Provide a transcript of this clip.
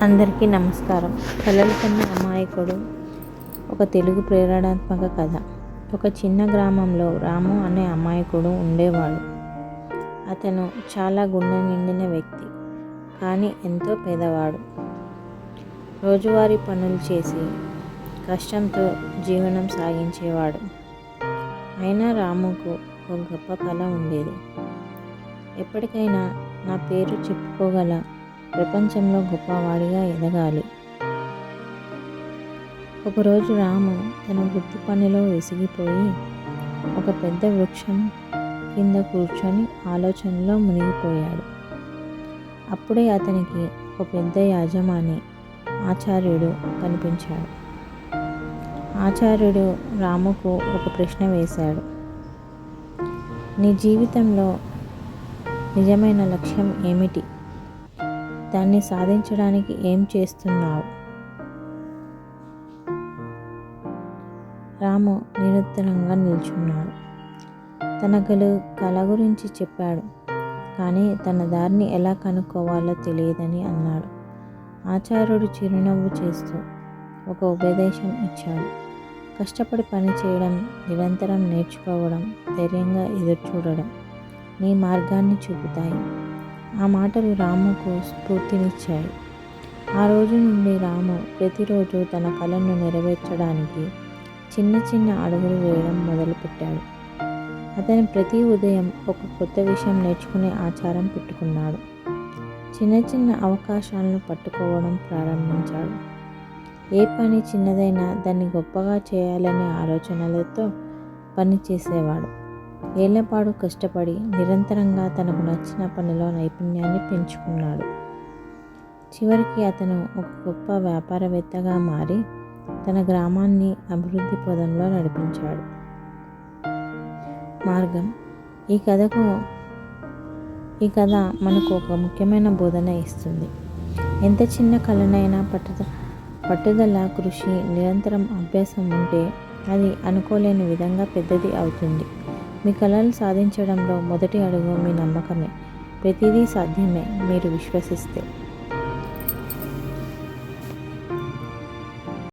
అందరికీ నమస్కారం. కలలు కన్న అమాయకుడు ఒక తెలుగు ప్రేరణాత్మక కథ. ఒక చిన్న గ్రామంలో రాము అనే అమాయకుడు ఉండేవాడు. అతను చాలా గుండె నిండిన వ్యక్తి కానీ ఎంతో పేదవాడు. రోజువారీ పనులు చేసి కష్టంతో జీవనం సాగించేవాడు. అయినా రాముకు ఒక గొప్ప కళ ఉండేది. ఎప్పటికైనా నా పేరు చెప్పుకోగల ప్రపంచంలో గొప్పవాడిగా ఎదగాలి. ఒకరోజు రాము తన వృత్తి పనిలో విసిగిపోయి ఒక పెద్ద వృక్షం కింద కూర్చొని ఆలోచనలో మునిగిపోయాడు. అప్పుడే అతనికి ఒక పెద్ద యాజమాని ఆచార్యుడు కనిపించాడు. ఆచార్యుడు రాముకు ఒక ప్రశ్న వేశాడు. నీ జీవితంలో నిజమైన లక్ష్యం ఏమిటి? దాన్ని సాధించడానికి ఏం చేస్తున్నావు? రాము నిరుత్తరంగా నిల్చున్నాడు. తన గలు కళ గురించి చెప్పాడు. కానీ తన దారిని ఎలా కనుక్కోవాలో తెలియదని అన్నాడు. ఆచార్యుడు చిరునవ్వు చేస్తూ ఒక ఉపదేశం ఇచ్చాడు. కష్టపడి పని చేయడం నిరంతరం నేర్చుకోవడం ధైర్యంగా ఎదురు చూడడం నీ మార్గాన్ని చూపుతాయి. ఆ మాటలు రాముకు స్ఫూర్తినిచ్చాయి. ఆ రోజు నుండి రాము ప్రతిరోజు తన కళను నెరవేర్చడానికి చిన్న చిన్న అడుగులు వేయడం మొదలుపెట్టాడు. అతను ప్రతి ఉదయం ఒక కొత్త విషయం నేర్చుకునే ఆచారం పెట్టుకున్నాడు. చిన్న చిన్న అవకాశాలను పట్టుకోవడం ప్రారంభించాడు. ఏ పని చిన్నదైనా దాన్ని గొప్పగా చేయాలనే ఆలోచనలతో పని చేసేవాడు ఏళ్ళపాడు కష్టపడి నిరంతరంగా తనకు నచ్చిన పనిలో నైపుణ్యాన్ని పెంచుకున్నాడు. చివరికి అతను ఒక గొప్ప వ్యాపారవేత్తగా మారి తన గ్రామాన్ని అభివృద్ధి పదంలో నడిపించాడు. మార్గం. ఈ కథకు ఈ కథ మనకు ఒక ముఖ్యమైన బోధన ఇస్తుంది. ఎంత చిన్న కళనైనా పట్టుద పట్టుదల కృషి నిరంతరం అభ్యాసం ఉంటే అది అనుకోలేని విధంగా పెద్దది అవుతుంది. మీ కళలు సాధించడంలో మొదటి అడుగు మీ నమ్మకమే. ప్రతిదీ సాధ్యమే మీరు విశ్వసిస్తే.